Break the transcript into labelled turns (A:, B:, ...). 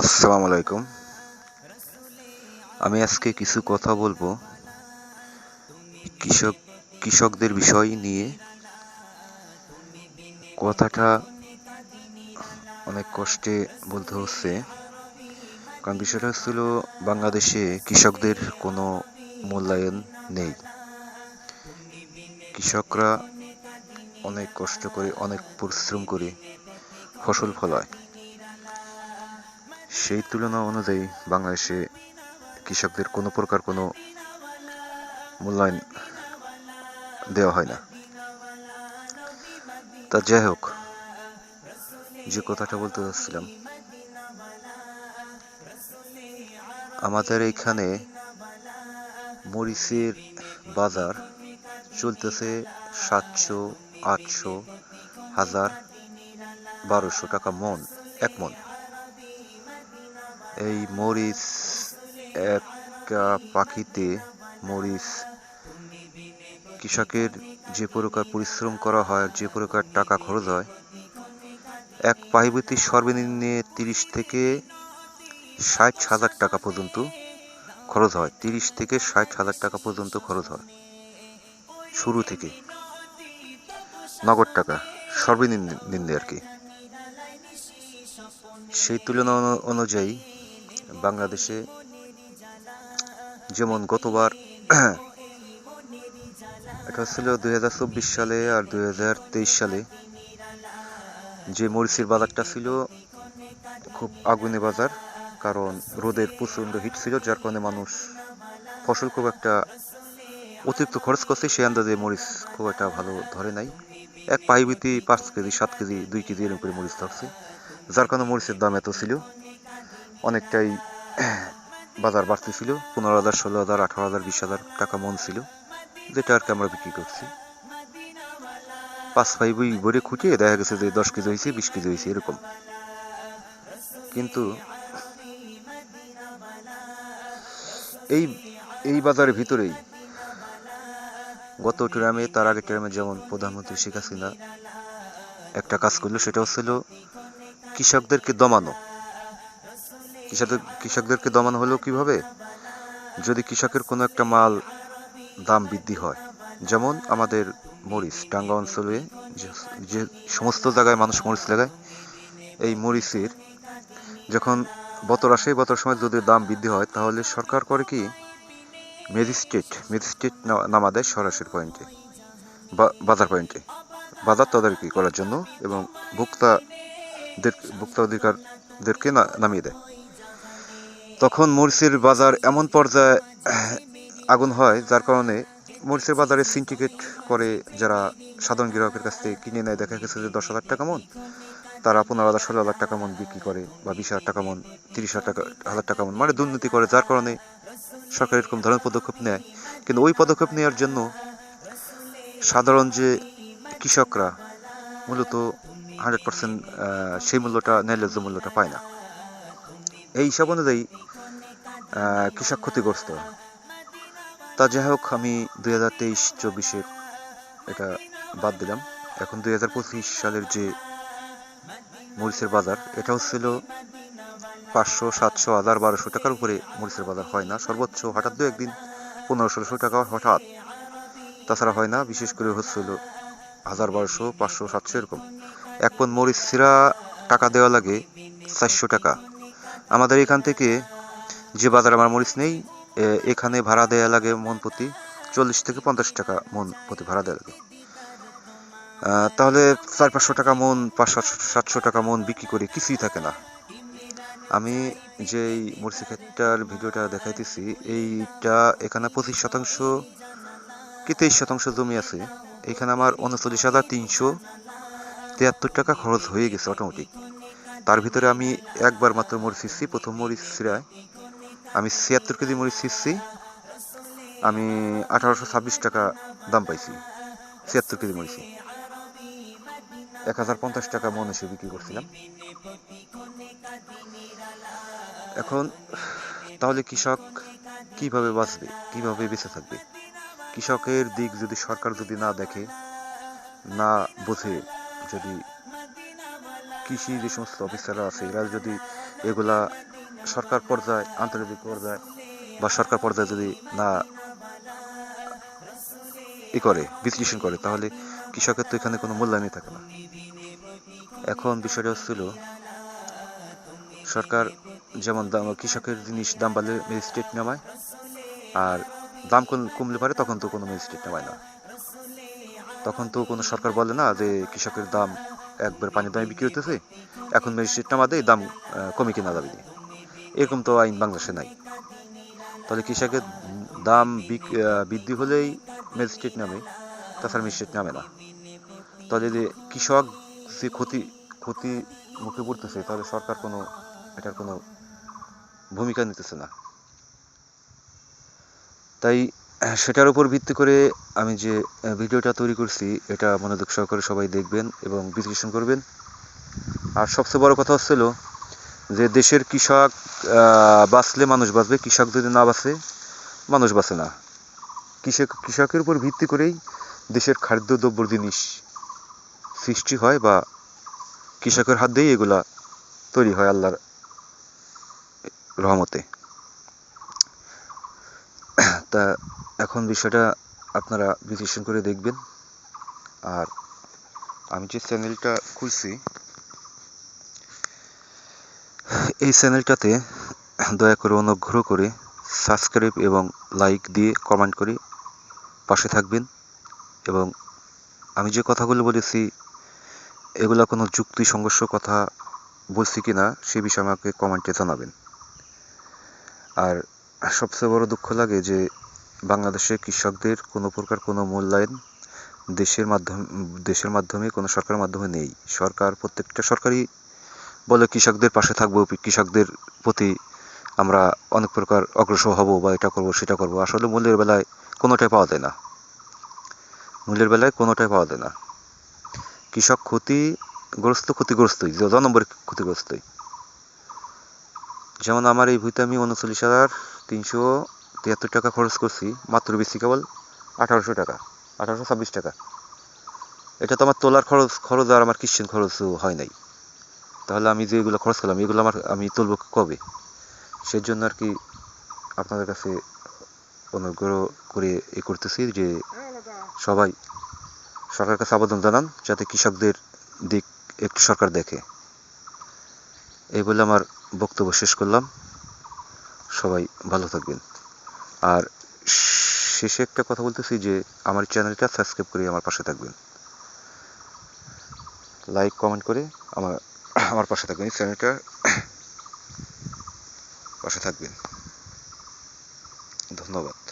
A: আসসালামু আলাইকুম। আমি আজকে কিছু কথা বলব কৃষক, কৃষকদের বিষয় নিয়ে। কথাটা অনেক কষ্টে বলতে হচ্ছে। কারণ বিষয়টা হচ্ছিল বাংলাদেশে কৃষকদের কোনো মূল্যায়ন নেই। কৃষকরা অনেক কষ্ট করে, অনেক পরিশ্রম করে ফসল ফলায়। সেই তুলনা অনুযায়ী বাংলাদেশে কৃষকদের কোনো প্রকার কোনো মূল্যায়ন দেওয়া হয় না। তা যাই হোক, যে কথাটা বলতে চাচ্ছিলাম আমাদের এইখানে মরিচের বাজার চলতেছে সাতশো, আটশো, হাজার বারোশো টাকা মন, এক মন। এই মরিচ একটা পাখিতে মরিচ, কৃষকের যে প্রকার পরিশ্রম করা হয়, যে প্রকার টাকা খরচ হয়, এক পাহিবতী সর্বনিম্নে তিরিশ থেকে ষাট হাজার টাকা পর্যন্ত খরচ হয়। তিরিশ থেকে ষাট হাজার টাকা পর্যন্ত খরচ হয়। শুরু থেকে নগদ টাকা, সর্বনিম্ন আর কি। সেই তুলনা অনুযায়ী বাংলাদেশে যেমন গতবার এটা ছিল দুই সালে আর দুই সালে যে মরিচের বাজারটা ছিল, খুব আগুনে বাজার, কারণ রোদের প্রচণ্ড হিট ছিল, যার কারণে মানুষ ফসল খুব একটা অতিরিক্ত খরচ করছে, সেই আন্দাজে মরিচ খুব একটা ভালো ধরে নাই। এক পাইবিতি পাঁচ কেজি, সাত কেজি, দুই কেজি এরকম করে মরিচ ধরছে। যার কারণে মরিচের দাম এত ছিল। অনেকটাই বাজার বাড়তে ছিল। পনেরো হাজার, ষোলো হাজার, আঠারো হাজার, বিশ হাজার টাকা মন ছিল, যেটা আর কি আমরা বিক্রি করছি। পাঁচ ফাইভ ওই ভরে খুঁটিয়ে দেখা গেছে যে দশ কেজি হয়েছে, বিশ কেজি হয়েছে, এরকম। কিন্তু এই এই বাজারের ভিতরেই গত ট্রামে, তার আগের ট্রামে যেমন প্রধানমন্ত্রী শেখ হাসিনা একটা কাজ করল, সেটা হচ্ছিল কৃষকদেরকে দমানো। কৃষকদের কৃষকদেরকে দমানো হলো কীভাবে? যদি কৃষকের কোনো একটা মাল দাম বৃদ্ধি হয়, যেমন আমাদের মরিচ টাঙ্গা অঞ্চলে যে- সমস্ত জায়গায় মানুষ মরিচ লাগায়, এই মরিচের যখন বতর আসে, বতর সময় যদি দাম বৃদ্ধি হয়, তাহলে সরকার করে কি? ম্যাজিস্ট্রেট ম্যাজিস্ট্রেট নামা দেয় সরাসরি পয়েন্টে বাজার পয়েন্টে। বাজার তদারকি করার জন্য এবং ভোক্তা অধিকারদেরকে না- নামিয়ে দেয়। তখন মরিচের বাজার এমন পর্যায়ে আগুন হয়, যার কারণে মরিচের বাজারে সিন্ডিকেট করে যারা সাধারণ গ্রাহকের কাছ থেকে কিনে নেয়, দেখা গেছে যে দশ হাজার টাকা মন, তারা পনেরো হাজার, ষোলো হাজার টাকা মন বিক্রি করে বা বিশ হাজার টাকা মন, তিরিশ হাজার টাকা হাজার টাকা মন মানে দুর্নীতি করে, যার কারণে সরকার এরকম ধরনের পদক্ষেপ নেয়। কিন্তু ওই পদক্ষেপ নেওয়ার জন্য সাধারণ যে কৃষকরা, মূলত হান্ড্রেড পার্সেন্ট সেই মূল্যটা ন্যায্য মূল্যটা পায় না। এই হিসাব অনুযায়ী কৃষক ক্ষতিগ্রস্ত। তা যাই হোক, আমি দুই হাজার তেইশ চব্বিশের এটা বাদ দিলাম। এখন দুই হাজার পঁচিশ সালের যে মরিচের বাজার এটা হচ্ছিল পাঁচশো, সাতশো, হাজার, বারোশো টাকার উপরে মরিচের বাজার হয় না। সর্বোচ্চ হঠাৎ দু একদিন পনেরো, ষোলোশো টাকা হঠাৎ। তাছাড়া হয় না, বিশেষ করে হচ্ছিল হাজার, বারোশো, পাঁচশো, সাতশো, এরকম। এক পন মরিচ সিরা টাকা দেওয়া লাগে, চারশো টাকা। আমাদের এখান থেকে যে বাজার আমার মরিচ নেই এখানে ভাড়া দেওয়া লাগে মন প্রতি চল্লিশ থেকে পঞ্চাশ টাকা মন প্রতি ভাড়া দেওয়া লাগে। তাহলে চার পাঁচশো টাকা মন, পাঁচ সাতশো টাকা মন বিক্রি করে কিছুই থাকে না। আমি যে এই মরিচি ক্ষেতটার ভিডিওটা দেখাইতেছি, এইটা এখানে পঁচিশ শতাংশ কি তেইশ শতাংশ জমি আছে। এখানে আমার উনচল্লিশ হাজার তিনশো তিয়াত্তর টাকা খরচ হয়ে গেছে অটোমেটিক তার ভিতরে আমি একবার মাত্র মরিচ ছিঁড়ছি প্রথম মরিচ ছিঁড়ায়। আমি ছিয়াত্তর কেজি মরিচ ছিঁড়ছি আমি আঠারোশো ছাব্বিশ টাকা দাম পাইছি, ছিয়াত্তর কেজি মরিচি। এক হাজার পঞ্চাশ টাকা মন এসে বিক্রি করছিলাম। এখন, তাহলে কৃষক কীভাবে বাঁচবে, কীভাবে বেঁচে থাকবে? কৃষকের দিক যদি সরকার যদি না দেখে, না বোঝে যদি কৃষি যে সমস্ত অফিসাররা আছে, এরা যদি এগুলা সরকার পর্যায়ে, আন্তর্জাতিক পর্যায়ে বা সরকার পর্যায়ে যদি না ই করে, বিশ্লেষণ করে, তাহলে কৃষকের তো এখানে কোনো মূল্যায়নই থাকে না। এখন বিষয়টা হচ্ছিল, সরকার যেমন দাম, কৃষকের জিনিস দাম বাড়লে ম্যাজিস্ট্রেট নামায়, আর দাম কম- কমলে পারে, তখন তো কোনো ম্যাজিস্ট্রেট নামায় না। তখন তো কোনো সরকার বলে না যে কৃষকের দাম একবার পানির দামে বিক্রি হতেছে এখন ম্যাজিস্ট্রেট নামা দেয় দাম কমে কেনা যাবে এরকম তো আইন বাংলাদেশে নাই। তাহলে কৃষকের দাম বৃদ্ধি হলেই ম্যাজিস্ট্রেট নামে, তাছাড়া ম্যাজিস্ট্রেট নামে না। তাহলে যে কৃষক যে ক্ষতি ক্ষতি মুখে পড়তেছে, তাহলে সরকার কোনো, এটার কোনো ভূমিকা নিতেছে না। তাই সেটার উপর ভিত্তি করে আমি যে ভিডিওটা তৈরি করছি, এটা মনোযোগ সহকারে সবাই দেখবেন এবং বিশ্লেষণ করবেন। আর সবচেয়ে বড় কথা হচ্ছিল যে, দেশের কৃষক বাঁচলে মানুষ বাঁচবে, কৃষক যদি না বাঁচে, মানুষ বাঁচে না। কৃষক, কৃষকের উপর ভিত্তি করেই দেশের খাদ্য খাদ্যদ্রব্য জিনিস সৃষ্টি হয় বা কৃষকের হাত দিয়েই এগুলা তৈরি হয় আল্লাহর রহমতে। তা এখন বিষয়টা আপনারা বিশ্লেষণ করে দেখবেন। আর আমি যে চ্যানেলটা খুলছি, এই চ্যানেলটাতে দয়া করে অনুগ্রহ করে সাবস্ক্রাইব এবং লাইক দিয়ে কমেন্ট করে পাশে থাকবেন। এবং আমি যে কথাগুলো বলেছি, এগুলো কোনো যুক্তি, সংঘর্ষ কথা বলছি কি না সে বিষয়ে আমাকে কমেন্টে জানাবেন। আর সবচেয়ে বড় দুঃখ লাগে যে বাংলাদেশে কৃষকদের কোনো প্রকার কোনো মূল্যায়ন দেশের মাধ্যমে দেশের মাধ্যমে, কোনো সরকারের মাধ্যমে নেই। সরকার, প্রত্যেকটা সরকারই বলে কৃষকদের পাশে থাকব, কৃষকদের প্রতি আমরা অনেক প্রকার অগ্রসর হব বা এটা করব, সেটা করব। আসলে মূল্যের বেলায় কোনোটাই পাওয়া যায় না। মূল্যের বেলায় কোনোটাই পাওয়া যায় না। কৃষক ক্ষতিগ্রস্ত, ক্ষতিগ্রস্তই, জ নম্বর ক্ষতিগ্রস্তই। যেমন আমার এই ভুইতে আমি উনচল্লিশ হাজার তিনশো তিয়াত্তর টাকা খরচ করছি, মাত্র বেশি কেবল আঠারোশো টাকা, আঠারোশো ছাব্বিশ টাকা। এটা তো আমার তোলার খরচ খরচ আর আমার কিশ্চেন খরচও হয় নাই। তাহলে আমি যে এগুলো খরচ করলাম, এগুলো আমার, আমি তুলব কবে? সেই জন্য আর কি আপনাদের কাছে অনুগ্রহ করে এ করতেছি যে সবাই সরকারের কাছে আবেদন জানান, যাতে কৃষকদের দিক একটু সরকার দেখে। এই বলে আমার বক্তব্য শেষ করলাম। সবাই ভালো থাকবেন। আর শেষে একটা কথা বলতেছি যে, আমার চ্যানেলটা সাবস্ক্রাইব করে আমার পাশে থাকবেন। লাইক কমেন্ট করে আমার আমার পাশে থাকবেন চ্যানেলটা পাশে থাকবেন। ধন্যবাদ।